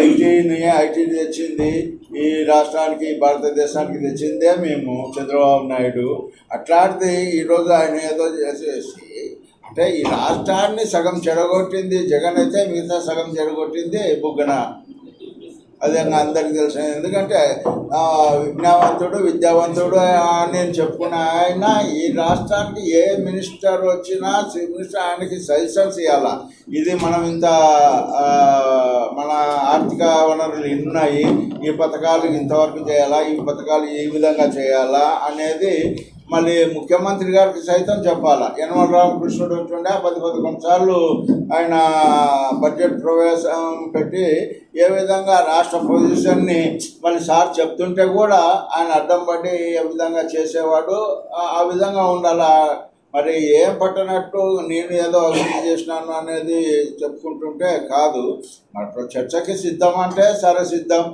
ఐటీని IT తెచ్చింది. ఈ రాష్ట్రానికి భారతదేశానికి తెచ్చిందే మేము చంద్రబాబు నాయుడు. అట్లాంటిది ఈరోజు ఆయన ఏదో చేసేసి అంటే ఈ రాష్ట్రాన్ని సగం చెడగొట్టింది జగన్ అయితే మిగతా సగం చెడగొట్టింది బుగ్గన. అది అందరికి తెలిసిన ఎందుకంటే విజ్ఞావంతుడు విద్యావంతుడు అని నేను చెప్పుకున్న ఆయన ఈ రాష్ట్రానికి ఏ మినిస్టర్ వచ్చినా మినిస్టర్ ఆయనకి సజెషన్స్ ఇవ్వాలా ఇది మనం ఇంత మన ఆర్థిక వనరులు ఉన్నాయి ఈ పథకాలు ఇంతవరకు చేయాలా? ఈ పథకాలు ఏ విధంగా చేయాలా? అనేది మళ్ళీ ముఖ్యమంత్రి గారికి సైతం చెప్పాలా. యనమల రామకృష్ణుడు ఉంటుండే పది పదకొండు సార్లు ఆయన బడ్జెట్ ప్రవేశం పెట్టి ఏ విధంగా రాష్ట్ర పొజిషన్ని మళ్ళీ సార్ చెప్తుంటే కూడా ఆయన అడ్డం పడి ఏ విధంగా చేసేవాడు ఆ- విధంగా ఉండాలా? మరి ఏం పట్టనట్టు నేను ఏదో అభివృద్ధి చేసినాను అనేది చెప్పుకుంటుంటే కాదు. మరి చర్చకి సిద్ధం అంటే సరే సిద్ధం.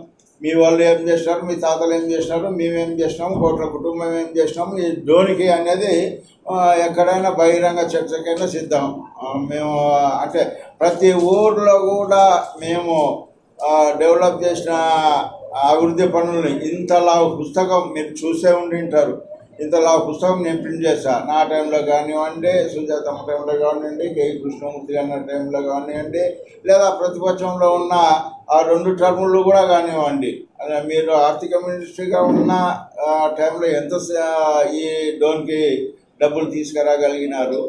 మీ వాళ్ళు ఏం చేసినారు మీ తాతలు ఏం చేసినారు మేమేం చేసినాము కోట్ల కుటుంబం ఏం చేసినాము ఈ ధోనికి అనేది ఎక్కడైనా బహిరంగ చర్చకైనా సిద్ధం. మేము అంటే ప్రతి ఊర్లో కూడా మేము డెవలప్ చేసిన అభివృద్ధి పనుల్ని ఇంతలా పుస్తకం మీరు చూసే ఉండి ఉంటారు. ఇంతలా పుస్తకం నేను ప్రింట్ చేశా. నా టైంలో కానివ్వండి సుజాతమ్మ టైంలో కానివ్వండి కే. కృష్ణమూర్తి అన్న టైంలో కానివ్వండి లేదా ప్రతిపక్షంలో ఉన్న ఆ రెండు టర్ములు కూడా కానివ్వండి. అలా మీరు ఆర్థిక మినిస్ట్రీగా ఉన్న టైంలో ఎంత ఈ డోన్కి డబ్బులు తీసుకురాగలిగినారు?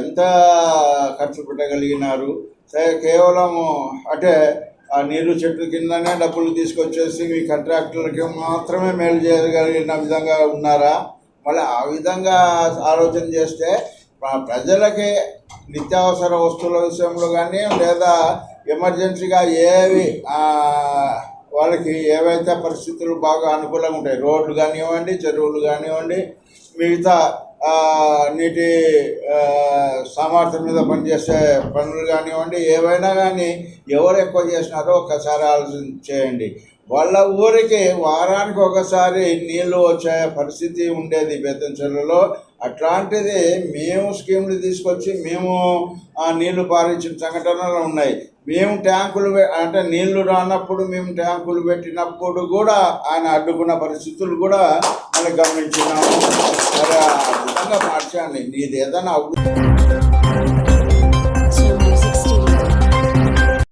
ఎంత ఖర్చు పెట్టగలిగినారు? సరే కేవలం అంటే ఆ నీరు చెట్ల కిందనే డబ్బులు తీసుకొచ్చేసి మీ కాంట్రాక్టులకి మాత్రమే మేలు చేయగలిగిన విధంగా ఉన్నారా? మళ్ళీ ఆ విధంగా ఆలోచన చేస్తే ప్రజలకి నిత్యావసర వస్తువుల విషయంలో కానీ లేదా ఎమర్జెన్సీగా ఏవి వాళ్ళకి ఏవైతే పరిస్థితులు బాగా అనుకూలంగా ఉంటాయి రోడ్లు కానివ్వండి చెరువులు కానివ్వండి మిగతా నీటి సామర్థ్యం మీద పనిచేసే పనులు కానివ్వండి ఏవైనా కానీ ఎవరు ఎక్కువ చేసినారో ఒక్కసారి ఆలోచన చేయండి. వాళ్ళ ఊరికి వారానికి ఒకసారి నీళ్ళు వచ్చే పరిస్థితి ఉండేది బేతంచెరువులో అట్లాంటిది మేము స్కీములు తీసుకొచ్చి మేము ఆ నీళ్ళు పారించిన సంఘటనలు ఉన్నాయి. మేము ట్యాంకులు అంటే నీళ్ళు రానప్పుడు మేము ట్యాంకులు పెట్టినప్పుడు కూడా ఆయన అడ్డుకున్న పరిస్థితులు కూడా మనం గమనించినాము. మరి ఆ విధంగా నీది ఏదైనా అవుతుంది.